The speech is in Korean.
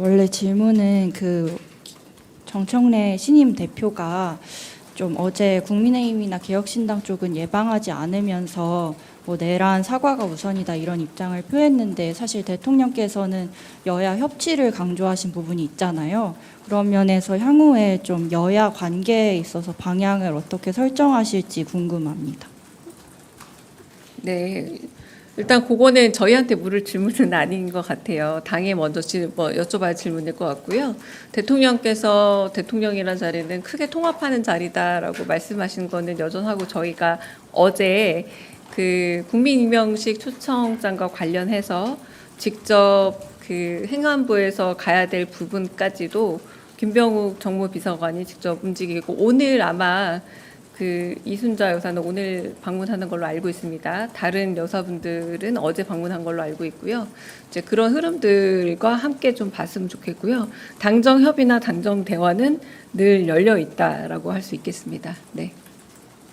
원래 질문은 그 정청래 신임 대표가 좀 어제 국민의힘이나 개혁신당 쪽은 예방하지 않으면서 뭐 내란 사과가 우선이다 이런 입장을 표했는데 사실 대통령께서는 여야 협치를 강조하신 부분이 있잖아요. 그런 면에서 향후에 좀 여야 관계에 있어서 방향을 어떻게 설정하실지 궁금합니다. 네. 일단 그거는 저희한테 물을 질문은 아닌 것 같아요. 당에 먼저 질, 뭐 여쭤봐야 질문일 것 같고요. 대통령께서 대통령이란 자리는 크게 통합하는 자리다라고 말씀하신 거는 여전하고 저희가 어제 그 국민 임명식 초청장과 관련해서 직접 그 행안부에서 가야 될 부분까지도 김병욱 정무비서관이 직접 움직이고 오늘 아마 그 이순자 여사는 오늘 방문하는 걸로 알고 있습니다. 다른 여사분들은 어제 방문한 걸로 알고 있고요. 이제 그런 흐름들과 함께 좀 봤으면 좋겠고요. 당정 협의나 당정 대화는 늘 열려 있다라고 할 수 있겠습니다. 네.